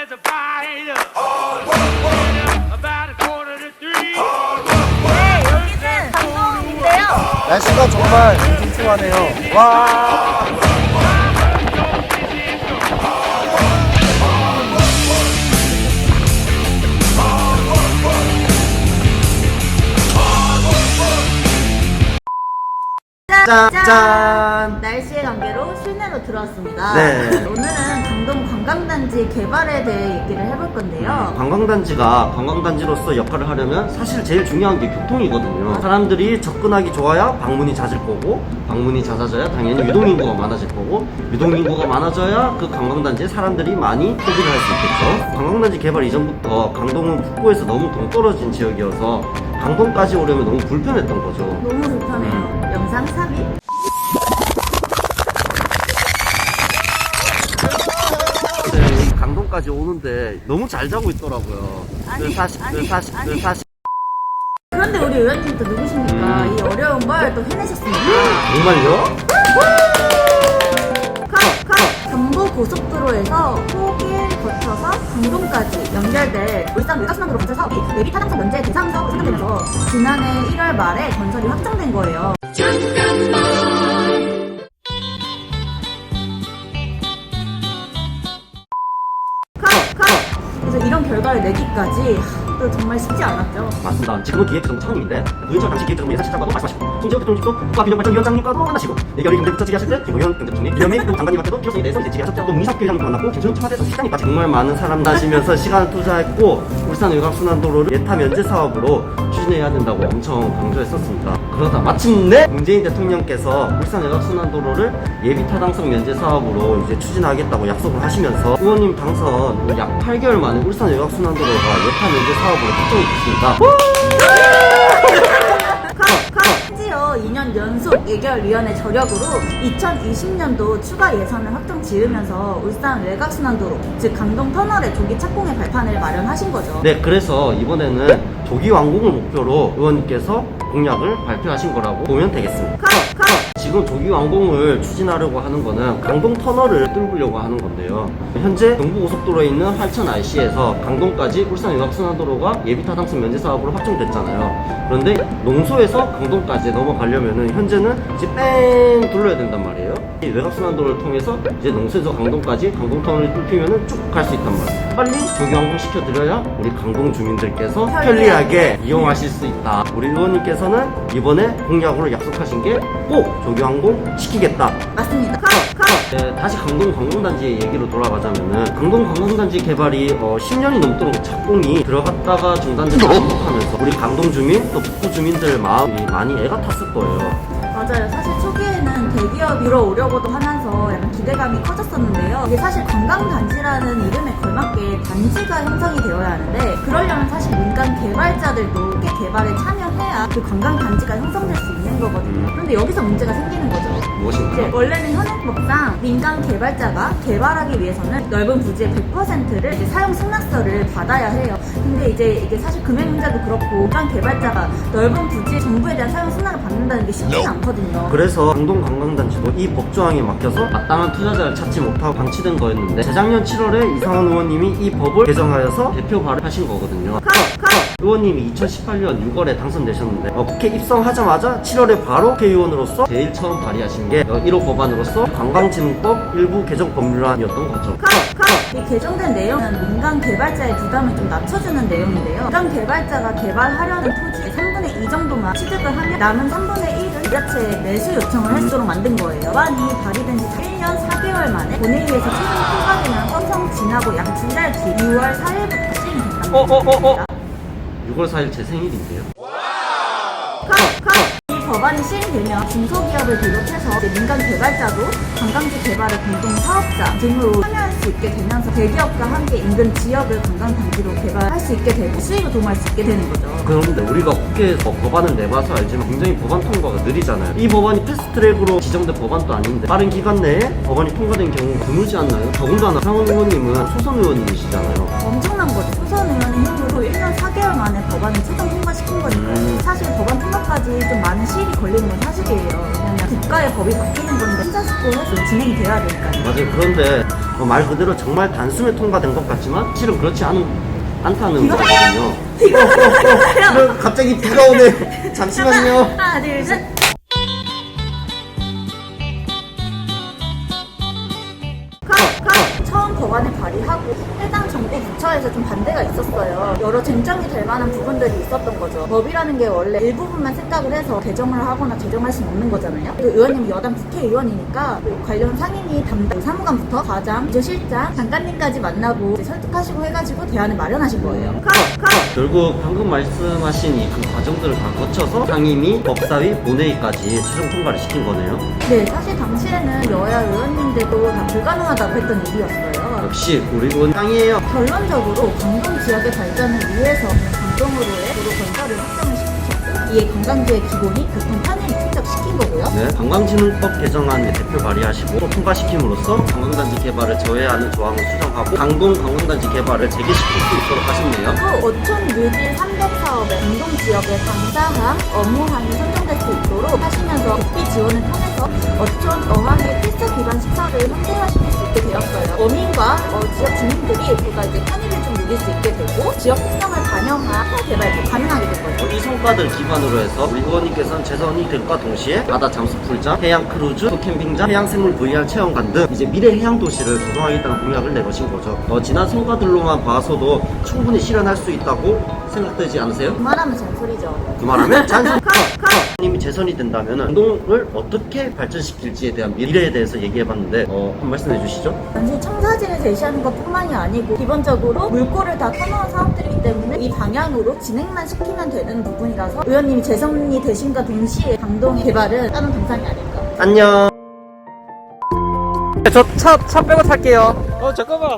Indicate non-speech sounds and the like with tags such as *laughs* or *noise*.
there's a fight. About a quarter to three. 네, 여기는 강동인데요. 날씨가 정말 찜찜하네요. 와. 들어왔습니다. 네. 오늘은 강동 관광단지 개발에 대해 얘기를 해볼 건데요. 관광단지가 관광단지로서 역할을 하려면 사실 제일 중요한 게 교통이거든요. 사람들이 접근하기 좋아야 방문이 잦을 거고, 방문이 잦아져야 당연히 유동인구가 많아질 거고, 유동인구가 많아져야 그 관광단지에 사람들이 많이 소비를 할 수 있겠죠. 관광단지 개발 이전부터 강동은 북부에서 너무 동떨어진 지역이어서 강동까지 오려면 너무 불편했던 거죠. 너무 불편해요. 영상 삽입. 이 강동까지 오는데 너무 잘 자고 있더라고요. 아니, 그 사실, 아니, 그 사실, 그 아니. 사실. 그런데 우리 의원님 또 누구십니까? 음. 이 어려운 걸 또 해내셨습니다. 정말요? 컷! 컷! 경부 고속도로에서 호길 거쳐서 강동까지 연결될 울산 외곽순환도로 건설 사업이 예비 타당성 면제 대상 사업으로 선정되면서 지난해 1월 말에 건설이 확정된 거예요. 하, 또 정말 쉽지 않았죠. 맞습니다. 지금은 기획재정부 차관님인데 부인철 당시 기획재정부 예산실장과도 말씀하시고 송재욱 대통령도 국가균형발전위원장님과도 만나시고 예결위 경제 부처 질의하실 때 김호연 경제부총리 이현민 장관님한테도 필요성에 대해서 이제 질의하셨죠. 또 문희석 교장님도 만났고 김소영 청와대에서 시장님까지 정말 많은 사람 나시면서 시간을 투자했고 울산 외곽순환도로를 예타 면제 사업으로 추진해야 된다고 엄청 강조했었습니다. 그러다 마침내 문재인 대통령께서 울산 외곽순환도로를 예비 타당성 면제 사업으로 이제 추진하겠다고 약속을 하시면서 의원님 당선 약 8개월 만에 울산 외곽순환도로가 예타 면제 사업으로 확정이 됐습니다. 심지어 2년 연속 예결위원회 저력으로 2020년도 추가 예산을 확정 지으면서 울산 외곽순환도로 즉 강동 터널의 조기 착공의 발판을 마련하신 거죠. 네, 그래서 이번에는 조기 완공을 목표로 의원님께서 공약을 발표하신 거라고 보면 되겠습니다. 컷! 컷! 지금 조기 완공을 추진하려고 하는 거는 강동 터널을 뚫으려고 하는 건데요. 현재 경부고속도로에 있는 활천 IC에서 강동까지 울산 외곽순환도로가 예비타당성 면제 사업으로 확정됐잖아요. 그런데 농소에서 강동까지 넘어가려면은 현재는 이제 뺑 둘러야 된단 말이에요. 이 외곽순환도로를 통해서 이제 농소에서 강동까지 강동 터널을 뚫히면은 쭉갈 수 있단 말이에요. 빨리 조기 완공 시켜 드려야 우리 강동 주민들께서 편리하게. 이용하실 수 있다. 우리 의원님께서는 이번에 공약으로 약속하신 게 꼭 조기 완공 시키겠다. 맞습니다. 컷! 컷! 네, 다시 강동 관광단지 얘기로 돌아가자면은 강동 관광단지 개발이 어, 10년이 넘도록 착공이 들어갔다가 중단돼서 반복하면서 우리 강동 주민 또 북부 주민들 마음이 많이 애가 탔을 거예요. 맞아요. 사실 초기에 는 대기업이 들어오려고도 하면서 약간 기대감이 커졌었는데요. 이게 사실 관광단지라는 이름에 걸맞게 단지가 형성이 되어야 하는데 그러려면 사실 민간 개발자들도 함께 개발에 참여해야 그 관광단지가 형성될 수 있는 거거든요. 그런데 여기서 문제가 생기는 거죠. 이제 무엇인가요? 원래는 현행법상 민간 개발자가 개발하기 위해서는 넓은 부지의 100%를 이제 사용 승낙서를 받아야 해요. 근데 이제 이게 사실 금액 문제도 그렇고 민간 개발자가 넓은 부지의 정부에 대한 사용 승낙을 받는다는 게 쉽지가 않거든요. 그래서 강동 관광단 지도 이 법조항에 막혀서 마땅한 투자자를 찾지 못하고 방치된 거였는데 재작년 7월에 이상원 의원님이 이 법을 개정하여서 대표 발의하신 거거든요. 의원님이 2018년 6월에 당선되셨는데 어, 국회 입성하자마자 7월에 바로 국회의원으로서 제일 처음 발의하신 게 어, 1호 법안으로서 관광진흥법 일부 개정 법률안이었던 거죠. 이 개정된 내용은 민간 개발자의 부담을 좀 낮춰주는 내용인데요. 민간 개발자가 개발하려는 토지의 3분의 2 정도만 취득을 하면 남은 3분의 1을 지자체에 매수 요청을 할수 있도록 만든 거예요. 법안이 발의된 지 1년 4개월 만에 본회의에서 최종 통과되면 선성 지나고 약 두 달 뒤 6월 4일부터 시행이 된다는 어, 어, 어, 어. 겁니다. 6월 4일 제 생일인데요. 컷! 법안이 시행되면 중소기업을 비롯해서 민간 개발자도 관광지 개발의 공동 사업자 등으로 참여할 수 있게 되면서 대기업과 함께 인근 지역을 관광단지로 개발할 수 있게 되고 수익을 도모할 수 있게 되는 거죠. 그런데 우리가 국회에서 법안을 내봐서 알지만 굉장히 법안 통과가 느리잖아요. 이 법안이 패스트트랙으로 지정된 법안도 아닌데 빠른 기간 내에 법안이 통과된 경우가 드물지 않나요? 더군다나 상원 의원님은 소선 의원님이시잖아요. 엄청난 거죠. 초선 힘으로 1년 4개월 만에 법안을 최종 통과시킨 거니까요. 음. 사실 법안 통과까지 좀 많은 시일이 걸리는 건 사실이에요. 왜냐면 국가의 법이 바뀌는 건데 혼자 숙고해서 진행이 돼야 되니까요. 맞아요. 그런데 어, 말 그대로 정말 단숨에 통과된 것 같지만 실은 그렇지 않은 않다는 거거든요. 어, 어, 어, 갑자기 비가 오네. *laughs* 잠시만요. 하나, 둘, 셋. 부처에서 좀 반대가 있었어요. 여러 쟁점이 될 만한 부분들이 있었던 거죠. 법이라는 게 원래 일부분만 생각을 해서 개정을 하거나 제정할 수는 없는 거잖아요. 그리고 의원님이 여당 국회의원이니까 그 관련 상임위 담당 사무관부터 과장, 비서실장, 장관님까지 만나고 설득하시고 해가지고 대안을 마련하신 거예요. 컷, 컷. 결국 방금 말씀하신 이 그 과정들을 다 거쳐서 상임위, 법사위, 본회의까지 최종 통과를 시킨 거네요. 네, 사실 당시에는 여야 의원님들도 다 불가능하다고 했던 일이었어요. 역시 우리 군 땅이에요. 결론적으로 광동 지역의 발전을 위해서 광동으로의 도로 건설을 확정을 시키셨고 이에 관광지의 기본이 교통 편의를 축적시킨 거고요. 네, 관광진흥법 개정안 대표 발의하시고 또 통과시킴으로써 관광단지 개발을 저해하는 조항을 수정하고 강동 관광단지 개발을 재개시킬 수 있도록 하셨네요. 또 어촌 뉴딜 3대 사업의 광동 지역의 강사항, 업무항이 선정될 수 있도록 하시면서 국비 지원을 통해서 어촌 어항의 필수 기반 시설을 현대화시킬 수 있게 되었어요. 어민과 어, 지역 주민들이 그가 이제 편의를 좀 누릴 수 있게 되고 지역 특성을 반영한 개발도 가능하게 된 거죠. 이 성과들 기반으로 해서 우리 의원님께서는 재선이 될과 동시에 바다 잠수 풀장, 해양 크루즈, 또 캠핑장, 해양 생물 VR 체험관 등 이제 미래 해양 도시를 조성하겠다는 공약을 내놓으신 거죠. 어, 지난 성과들로만 봐서도 충분히 실현할 수 있다고 생각되지 않으세요? 그만하면 잔소리죠. 그 말하면 찬성 컷! 컷! 님이 재선이 된다면 운동을 어떻게 발전시킬지에 대한 미래에 대해서 얘기해봤는데 어, 한 말씀 해 주시죠. 단지 청사진을 제시하는 것 뿐만이 아니고 기본적으로 물꼬를 다 터놓은 사업들이기 때문에 이 방향으로 진행만 시키면 되는 부분이라서 의원님이 재선이 되신과 동시에 강동의 개발은 다른 동산이 아닐까. 안녕. 저 차 차 빼고 탈게요. 어 잠깐만.